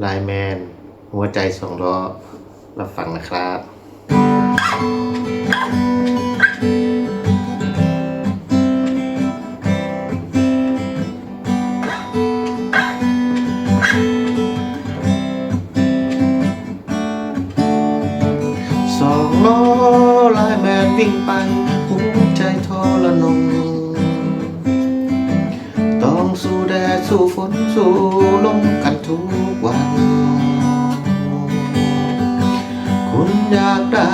ไลน์แมน หัวใจสองล้อ รับฟังนะครับสองล้อไลน์แมนวิ่งไป หัวใจทรนงต้องสู้แดดสู้ฝนสู้ลมกันทุก คุณอยากได้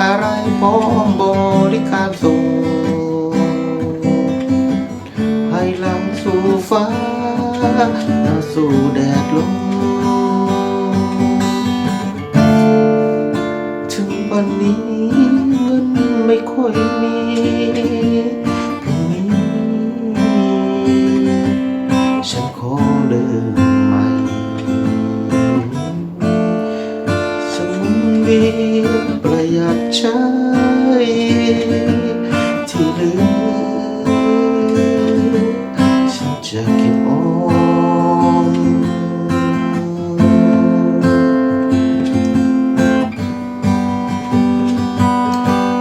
อะไรพร้อมบริการส่งให้ลังสู่ฟ้าหน้าสู่แดดลมถึงวันนี้เงินไม่ค่อยมี วีประหยัดใช้ที่เหลือฉันจะเก็บออม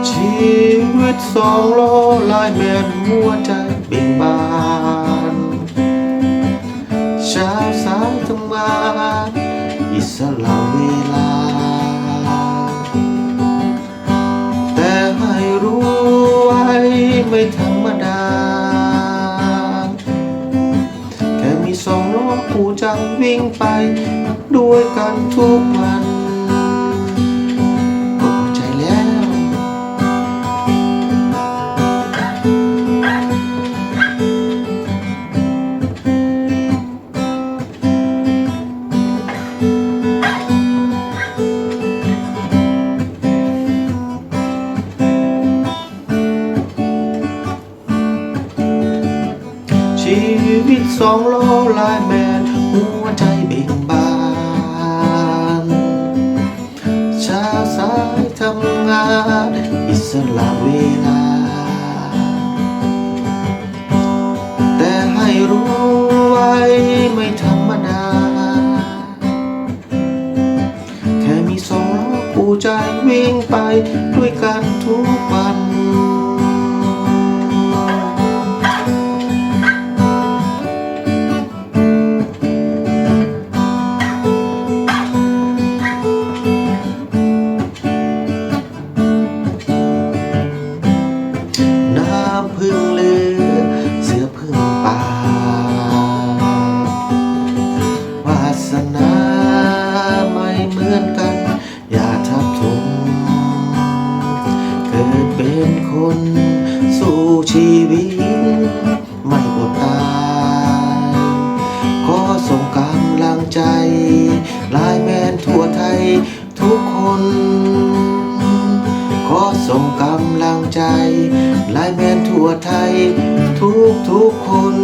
ชีวิตสองโลลายแมนหัวใจเบ่งบาน ไม่ธรรมดา แค่มีสองน้อคู่ใจวิ่งไป ด้วยกันทุกวัน วิตสองล้อลายแมนหัวใจเบ่งบานชาสายทำงาน อิสระเวลา แต่ให้รู้ไว้ไม่ธรรมดา แค่มีสองล้อคู่ใจวิ่งไปด้วยกันทุกวัน อนกัน อย่าทับถมเกิดเป็นคน สู้ชีวิต ไม่อดตาย ขอส่งกำลังใจ ลายแมนทั่วไทยทุกคน ขอส่งกำลังใจ ลายแมนทั่วไทยทุกทุกคน